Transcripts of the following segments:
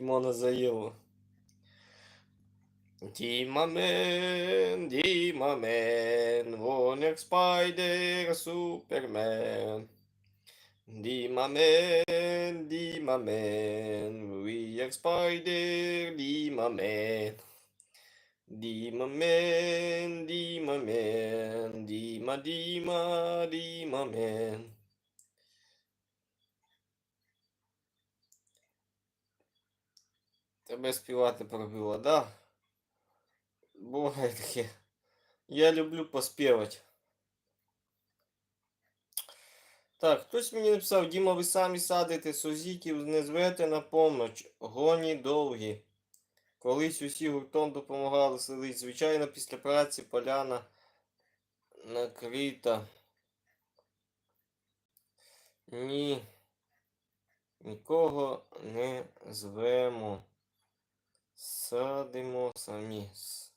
на заяву. Дімамен, Дімамен, вон як спайдер, супермен. Дімамен, Дімамен, ви як спайдер, Дімамен. Дімамен, Дімамен, Діма, Діма, Дімамен. Тебе співати пробило, да? Буває таке. Я люблю поспівати. Так, хтось мені написав, Діма, ви самі садите сузіків, не звете на поміч. Гоні довгі. Колись усі гуртом допомагали садити. Звичайно, після праці поляна накрита. Ні. Нікого не звемо. Садимо самі. С-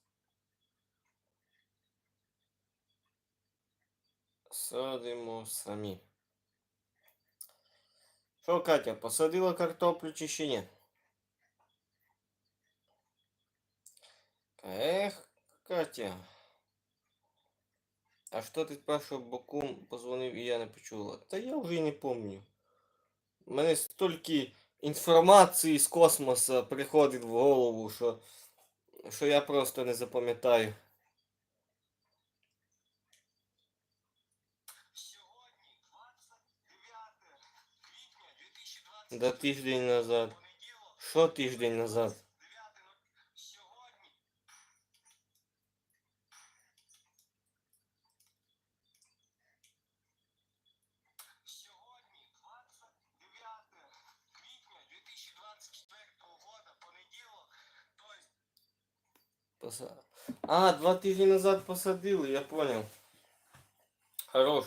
Садимо самі. Що, Катя, посадила картоплю чи ще ні? Ех, Катя. А що ти спрашивав, Бокум позвонив і я не почула? Та я вже й не пам'ятаю. У мене стільки інформації з космосу приходить в голову, що, що я просто не запам'ятаю. Сьогодні, 29 квітня 2020 Да тиждень назад. Що тиждень назад? 9 сьогодні Сьогодні, 29 квітня 2024 года, понеділок, то есть Поса... А, два тижні назад посадили, я понял. Хорош.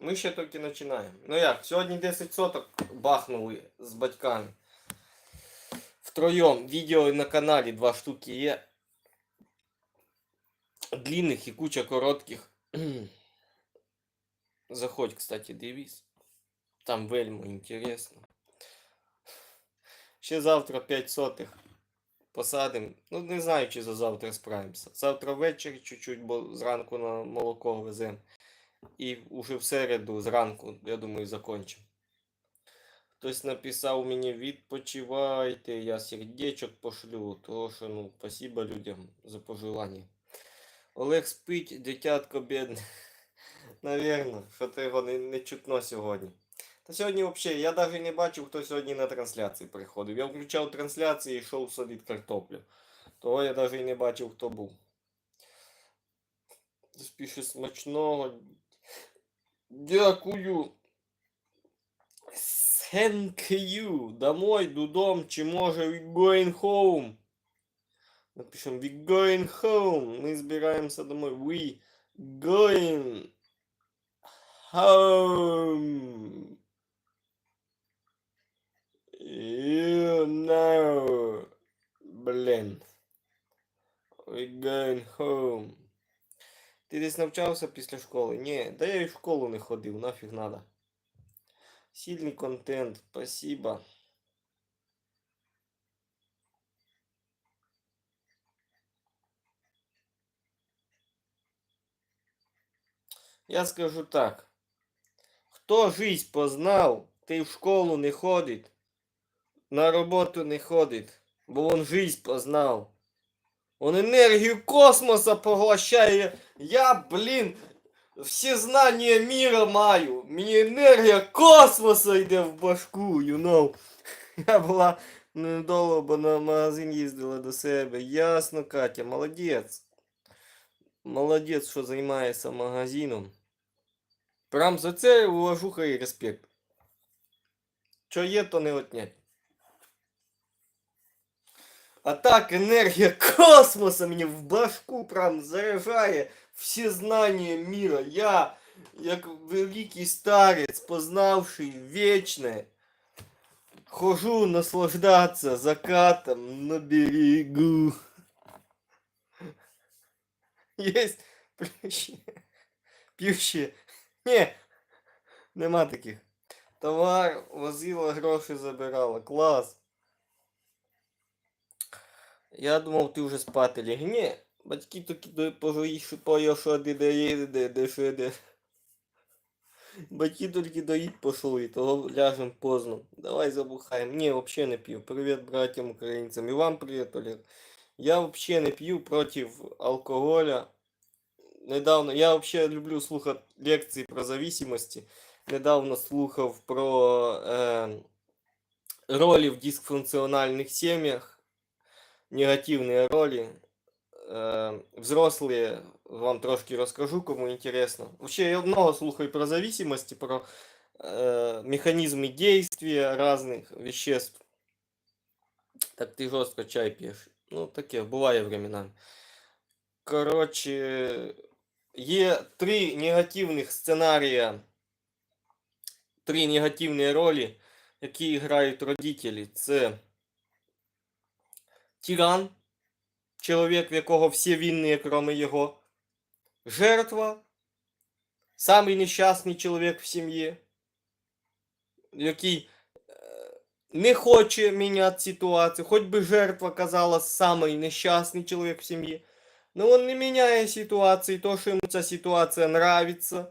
Ми ще тільки починаємо. Ну як, сьогодні 10 соток бахнули з батьками. Втроєм. Відео на каналі два штуки є. Длинних і куча коротких. Заходь, кстати, дивись. Там вельми інтересно. Ще завтра 5 сотих посадимо. Ну, не знаю, чи за завтра справимося. Завтра ввечері чуть-чуть, бо зранку на молоко веземо. І уже в середу зранку, я думаю, закончимо. Хтось написав мені відпочивайте, я сердечок пошлю, тому що, ну, спасибо людям за пожелання. Олег спить, дитятко бідне. Навірно, що то його не, не чутно сьогодні. Та сьогодні взагалі, я навіть не бачив, хто сьогодні на трансляції приходив. Я включав трансляції і йшов садити картоплю. Того я навіть не бачив, хто був. Спіше смачного. Дякую. Thank you. Домой, додому, чи може we going home? Напишем we going home. Ми збираємося домой. We going home. You know. Блін. We going home. Ти десь навчався після школи? Ні, да я і в школу не ходив, нафіг надо. Сильний контент, спасибо. Я скажу так. Хто жизнь познав, той в школу не ходить, на роботу не ходить, бо он жизнь познав. Он энергию космоса поглощає. Я, блін, всі знання міра маю. Мені енергія космоса йде в башку, you know. Я недовго, бо на магазин їздила до себе. Ясно, Катя, молодець. Молодець, що займається магазином. Прям за це уважуха і респект. Що є, то не отнять. А так енергія космоса мені в башку прям заряджає всі знання міра. Я, як великий старець, познавший вічне, хожу наслаждаться закатом на берегу. Есть п'ющі. П'ющі. Ні, нема таких. Товар возила, гроші забирала. Клас. Я думав, ти вже спати ліг. Батьки такі пою, що де. Батьки тільки доїть пошли, того ляжем поздно. Давай забухаємо. Ні, взагалі не п'ю. Привіт братям українцям. І вам привіт, Олег. Я взагалі не п'ю проти алкоголя. Недавно, я взагалі люблю слухати лекції про зависимості. Недавно слухав про е, ролі в дисфункциональных семьях, негативные роли. Э, взрослые, вам трошки расскажу, кому интересно. Вообще, я много слухаю про зависимости, про э, механизмы действия разных веществ. Так ты жестко чай пьешь. Ну, таке, буває временами. Коротше, є три негативних сценарія, три негативні ролі, які грають родителі. Це тиран, чоловік, в якого всі винні, крім його, жертва, самий нещасний чоловік в сім'ї, який е, не хоче міняти ситуацію, хоч би жертва казалась самий нещасний чоловік в сім'ї. Но он не меняет ситуации, то, что ему ця ситуація нравится,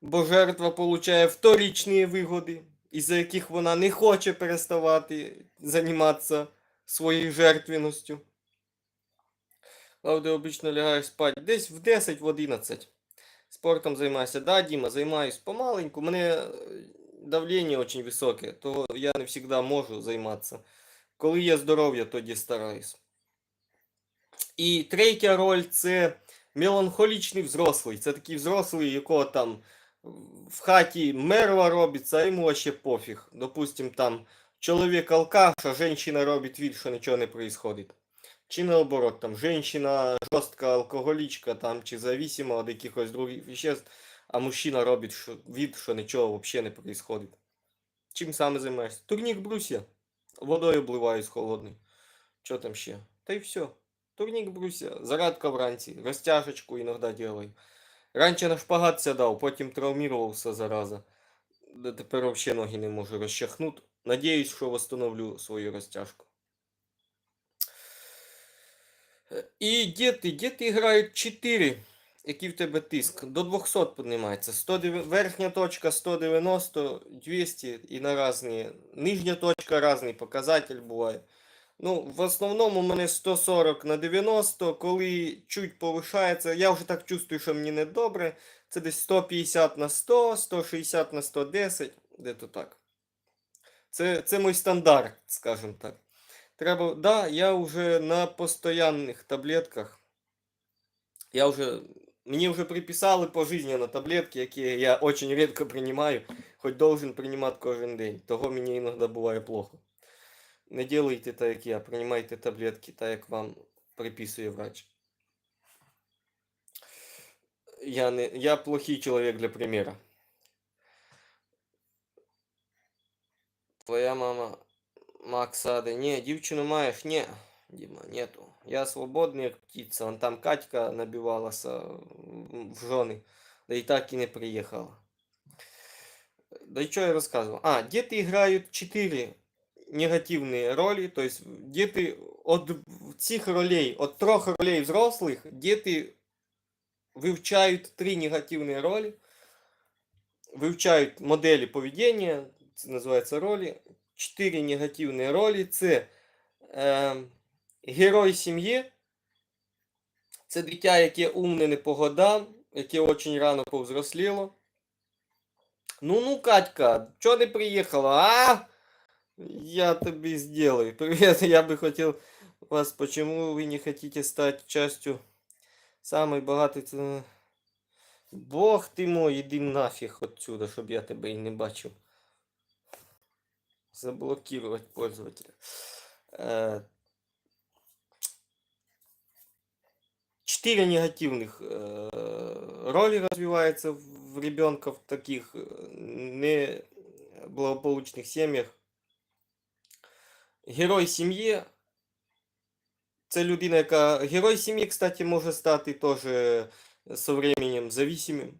бо жертва получає вторичні вигоди, із-за яких вона не хоче переставати займатися своєю жертвенностью. Правда, обично лягаю спати десь в 10 в 11. Спортом займаюся. Да, Діма, займаюсь помаленьку. У мене е, давлення дуже високе, то я не завжди можу займатися. Коли є здоров'я, тоді стараюсь. І третя роль це меланхолічний взрослий. Це такий взрослий, якого там в хаті мерва робиться, а йому вообще пофіг. Допустим, там чоловік алкаш, а жінка робить вид, що нічого не происходит. Чи наоборот, там жінка жорстка алкоголічка там, чи зависима від якихось других веществ, а мужчина робить вид, що нічого взагалі не происходит. Чим саме займаєшся? Турнік брусья. Водою обливаю з холодною. Що там ще? Та й все. Турник бруся, зарядка вранці, розтяжечку іноді делаю. Раніше на шпагат сядав, потім травмувався зараза. Тепер взагалі ноги не можу розчахнути. Надіюсь, що восстановлю свою розтяжку. І діти, діти грають 4. Який в тебе тиск? До 200 піднімається. 109, верхня точка 190, 200 і на різні. Нижня точка різний показатель буває. Ну, в основному у мене 140 на 90, коли чуть повишається, я вже так чувствую, що мені не добре. Це десь 150 на 100, 160 на 110, де то так. Це, це мій стандарт, скажімо так. Треба, да, я вже на постоянних таблетках. Я вже, мені вже приписали пожизненно таблетки, які я дуже рідко приймаю, хоч должен приймати кожен день. Того мені іноді буває плохо. Не делайте так, як я. Приймайте таблетки так, як вам приписує врач. Я, не, я плохий чоловік для примера. Твоя мама Мак сади. Ні, дівчину маєш? Ні. Діма, нету. Я свободний, як птиця. Вон там Катька набивалася в жони. Да і так і не приїхала. Да и что я рассказывал? А, дети играют 4 негативные роли, то есть дети от цих ролей, от трех ролей взрослых, дети вивчають три негативні ролі, вивчають моделі поведіння, це називається ролі. Чотири негативні ролі це е, герой сім'ї, це дитя, яке умне не по годам, яке дуже рано повзросліло. Ну ну, Катька, чого не приїхала, а? Я тобі сделаю. Привет, я бы хотел вас, почему вы не хотите стать частью самой богатой... Бог ти мой, іди нафіг отсюда, щоб я тебе і не бачив Заблокировать пользователя. Э, Четыре негативных э, роли развивается в ребенка в таких э, неблагополучных семьях. Герой сім'ї. Це людина, яка. Герой сім'ї, кстати, може стати теж со временем зависимым.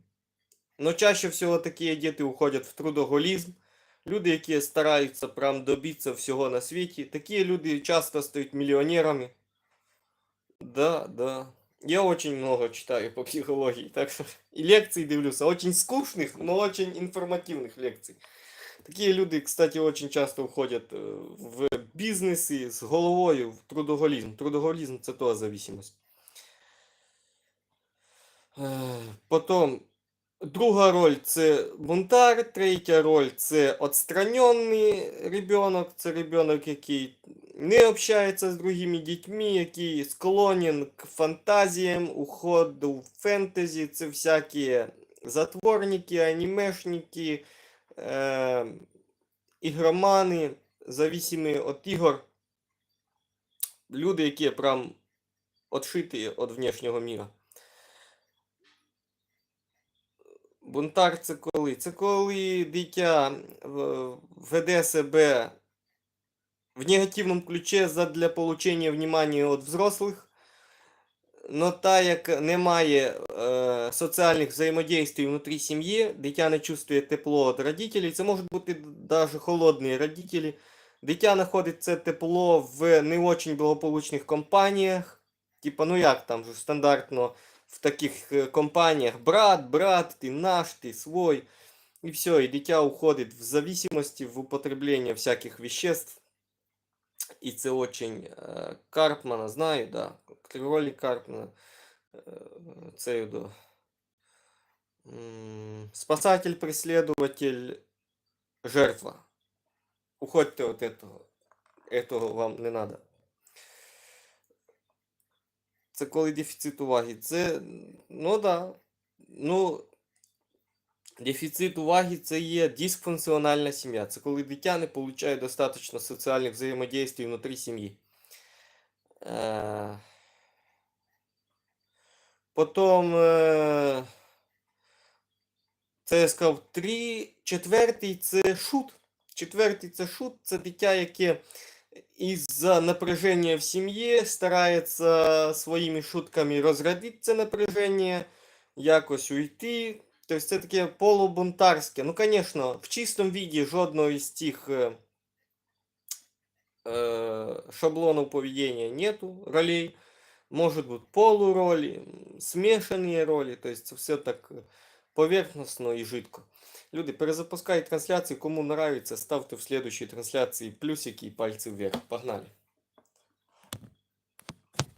Но чаще всего такие діти уходять в трудоголізм. Люди, які стараються прям добитися всього на світі. Такі люди часто стають мільйонерами. Да, да. Я очень много читаю по психологии, так что и лекций дивлюся. Очень скучных, но очень информативных лекций. Такие люди, кстати, очень часто входять е, в бізнеси з головою в трудоголізм. Трудоголізм це теж зависимость. Е, Потім друга роль це бунтар, третя роль це отстраненний ребенок, це ребенок, який не общається з другими дітьми, який склонен к фантазіям, уходу в фентезі, це всякі затворники, анімешники, е, ігромани, зависимі від ігор. Люди, які прям отшиті від внешнього міра. Бунтар це коли? Це коли дитя веде себе в негативному ключі задля получення внимання від взрослих, но та як немає е, соціальних взаємодействий внутрі сім'ї, дитя не чувствує тепло від родителей, це можуть бути навіть холодні родителі. Дитя знаходить це тепло в не очень благополучних компаніях. Типа, ну як там же стандартно в таких э, компаниях брат, брат, ты наш, ты свой. И все, и дитя уходит в зависимости, в употребление всяких веществ. И це очень э, Карпмана, знаю, да. Ролі Карпмана. Э, це до. М, Спасатель, преследователь, жертва. Уходьте от этого. Этого вам не надо. Це коли дефіцит уваги. Це, ну да. Ну, дефіцит уваги це є дисфункціональна сім'я. Це коли дитя не отримує достатньо соціальних взаємодействий внутрі сім'ї. Е, Потім. е, Це я сказав три. Четвертий це шут. Четвертий це шут, це дитя, яке из-за напряжения в семье старается своими шутками розрядити це напряжение, якось уйти. Тобто це таке полубунтарське. Ну, звісно, в чистому віді жодного із цих е, е, шаблонов поведения нету ролей. Может быть полуроли, смешанные роли. То есть все так поверхностно и жидко. Люди, перезапускай трансляцию. Кому нравится, ставьте в следующей трансляции плюсики и пальцы вверх. Погнали.